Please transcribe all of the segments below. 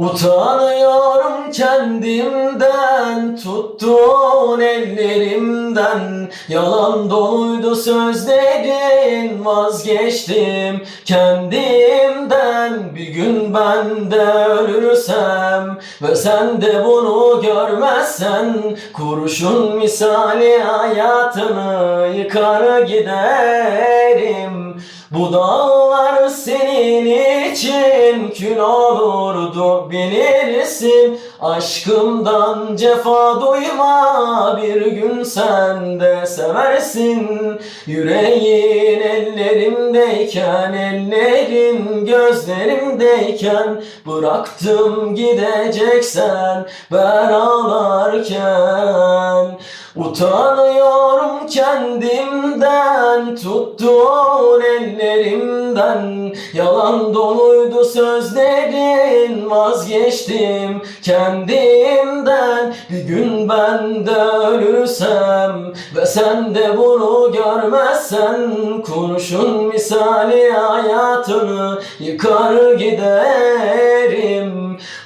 Utanıyorum kendimden Tuttun ellerimden. Yalan doluydu sözlerin Vazgeçtim kendimden Bir gün ben de ölürsem Ve sen de bunu görmezsen Kurşun misali hayatını Yıkar giderim. Bu dağlar senin için kül olurdu bilirsin. Aşkımdan cefa duyma bir gün sen de seversin. Yüreğin ellerimdeyken ellerin gözlerimdeyken Bıraktım gideceksen ben ağlarken Utanıyorum kendimden Tuttuğun ellerimden. Yalan doluydu sözlerin Vazgeçtim kendimden. Bir gün ben de ölürsem Ve sen de bunu görmezsen Kurşun misali hayatını Yıkar giderim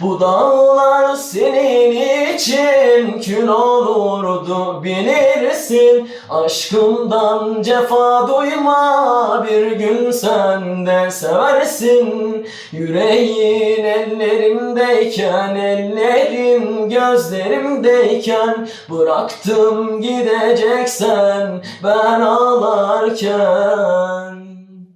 Bu dağlar senin için kül olurdu bilirsin. Aşkımdan cefa duyma bir gün sen de seversin. Yüreğin ellerimdeyken ellerin gözlerimdeyken Bıraktım gideceksen ben ağlarken